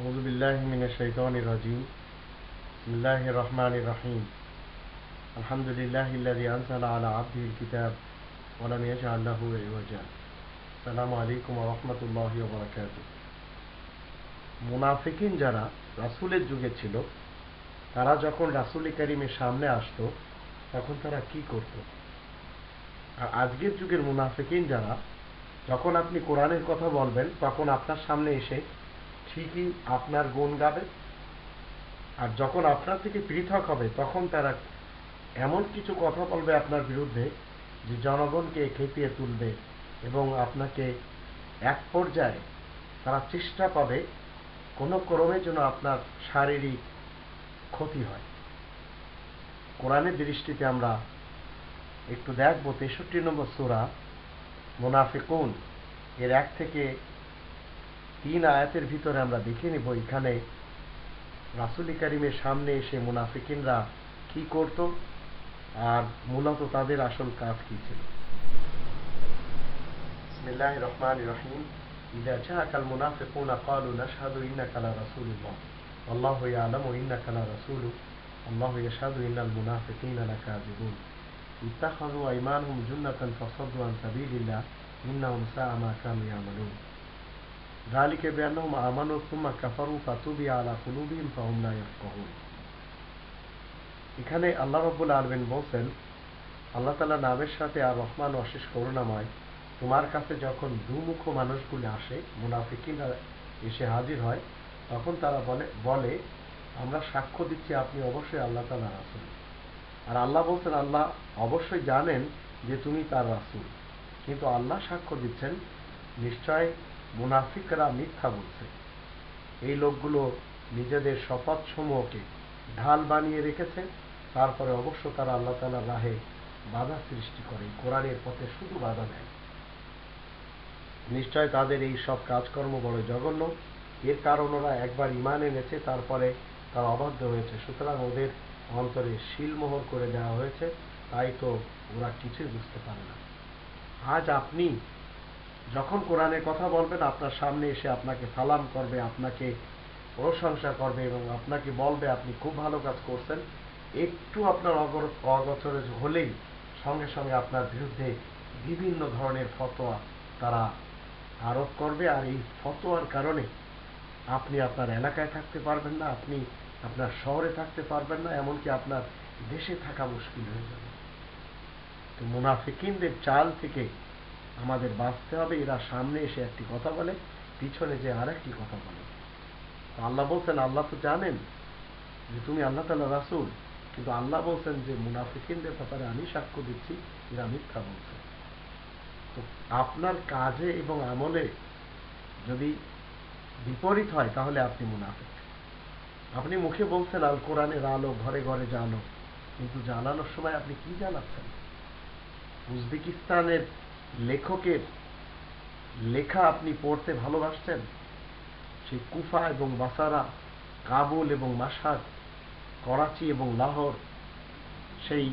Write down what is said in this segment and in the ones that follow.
أعوذ بالله من الشيطان الرجيم بسم الله الرحمن الرحيم الحمد لله الذي أنزل على عبده الكتاب ولم يجعل له عوجا السلام عليكم ورحمة الله وبركاته মুনাফিকিন যারা রাসূলের যুগে ছিল তারা যখন রাসূল করিমের সামনে আসতো তখন তারা কি করত আর আজকের যুগের মুনাফিকিন যারা যখন আপনি কোরআনের কথা বলবেন তখন আপনার সামনে এসে ঠিকই আপনার গুণ গাবে। আর যখন আপনার থেকে পৃথক হবে, তখন তারা এমন কিছু কথা বলবে আপনার বিরুদ্ধে যে জনগণকে খেপিয়ে তুলবে এবং আপনাকে এক পর্যায়ে তারা চেষ্টা পাবে কোনো ক্রমে যেন আপনার শারীরিক ক্ষতি হয়। কোরআনের দৃষ্টিতে আমরা একটু দেখব তেষট্টি নম্বর সুরা মুনাফিকুন, এর এক থেকে তিন আয়াতের ভিতরে আমরা দেখে নিব এখানে রাসুলি করিমের সামনে এসে মুনাফিকিনরা কি করত আর মূলত তাদের আসল কাজ কি ছিল বিসমিল্লাহ রহমান রহিম إذا جاءك المنافقون قالوا نشهد إنك لرسول الله والله يعلم إنك لرسوله الله يشهد إن المنافقين لكاذبون اتخذوا أيمانهم جنة فصدوا عن سبيل الله إنهم ساء ما كانوا يعملون ذلك بأنهم آمنوا ثم كفروا فتوبي على قلوبهم فهم لا يفقهون এখানে আল্লাহ রব্বুল আলমিন বলছেন আল্লাহ তালা নামের সাথে আর রহমান অশেষ করুণাময় তোমার কাছে যখন দুমুখ মানুষগুলি আসে মুনাফিকিনরা এসে হাজির হয় তখন তারা বলে বলে আমরা সাক্ষ্য দিচ্ছি আপনি অবশ্যই আল্লাহ তালা রাসুল আর আল্লাহ বলছেন আল্লাহ অবশ্যই জানেন যে তুমি তার রাসুল কিন্তু আল্লাহ সাক্ষ্য দিচ্ছেন নিশ্চয় মুনাফিকরা মিথ্যা বলছে। এই লোকগুলো নিজেদের শপথ সমূহকে ঢাল বানিয়ে রেখেছে, তারপরে অবশ্য তারা আল্লাহ তালার রাহে বাধা সৃষ্টি করে, কোরআনের পথে শুধু বাধা দেয়। নিশ্চয় তাদের এই সব কাজকর্ম বড় জঘন্য। এর কারণ ওরা একবার ইমান এনেছে, তারপরে তারা অবাধ্য হয়েছে। সুতরাং ওদের অন্তরে শিলমোহর করে দেওয়া হয়েছে, তাই তো ওরা কিছুই বুঝতে পারে না। আজ আপনি যখন কোরআনের কথা বলবেন, আপনার সামনে এসে আপনাকে সালাম করবে, আপনাকে প্রশংসা করবে এবং আপনাকে বলবে, আপনি খুব ভালো কাজ করছেন। একটু আপনার অগচর হলেই সঙ্গে সঙ্গে আপনার বিরুদ্ধে বিভিন্ন ধরনের ফতোয়া তারা আরোপ করবে। আর এই ফতোয়ার কারণে আপনি আপনার এলাকায় থাকতে পারবেন না, আপনি আপনার শহরে থাকতে পারবেন না, এমনকি আপনার দেশে থাকা মুশকিল হয়ে যাবে। তো মুনাফিকিনদের চাল থেকে আমাদের বাঁচতে হবে, এরা সামনে এসে একটি কথা বলে, পিছনে যে আর একটি কথা বলে। আল্লাহ বলছেন, আল্লাহ তো জানেন যে তুমি আল্লাহ তালা রাসুল, কিন্তু আল্লাহ বলছেন যে মুনাফিকিনদের ব্যাপারে আমি সাক্ষ্য দিচ্ছি, এরা মিথ্যা বলছে। তো আপনার কাজে এবং আমলে যদি বিপরীত হয়, তাহলে আপনি মুনাফিক। আপনি মুখে বলছেন, আল কোরআনের আলো ঘরে ঘরে জানো কিন্তু জানানোর সময় আপনি কি জানাচ্ছেন? উজবেকিস্তানের লেখকের লেখা আপনি পড়তে ভালোবাসছেন? সেই কুফা এবং বাসারা, কাবুল এবং মাসাদ করাচি এবং লাহোর, সেই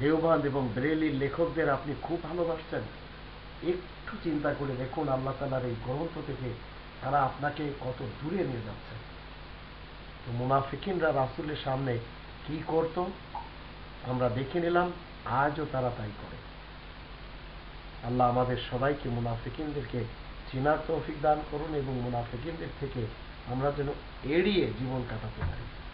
দেওবান্দ এবং ব্রেলির লেখকদের আপনি খুব ভালোবাসছেন। একটু চিন্তা করে দেখুন আল্লাহ তালার এই গ্রন্থ থেকে তারা আপনাকে কত দূরে নিয়ে যাচ্ছে। তো মুনাফিকিনরা রাসুলের সামনে কি করত? আমরা দেখে নিলাম, আজও তারা তাই করে। আল্লাহ আমাদের সবাইকে মুনাফিকিনদেরকে চিনার তৌফিক দান করুন এবং মুনাফিকিনদের থেকে আমরা যেন এড়িয়ে জীবন কাটাতে পারি।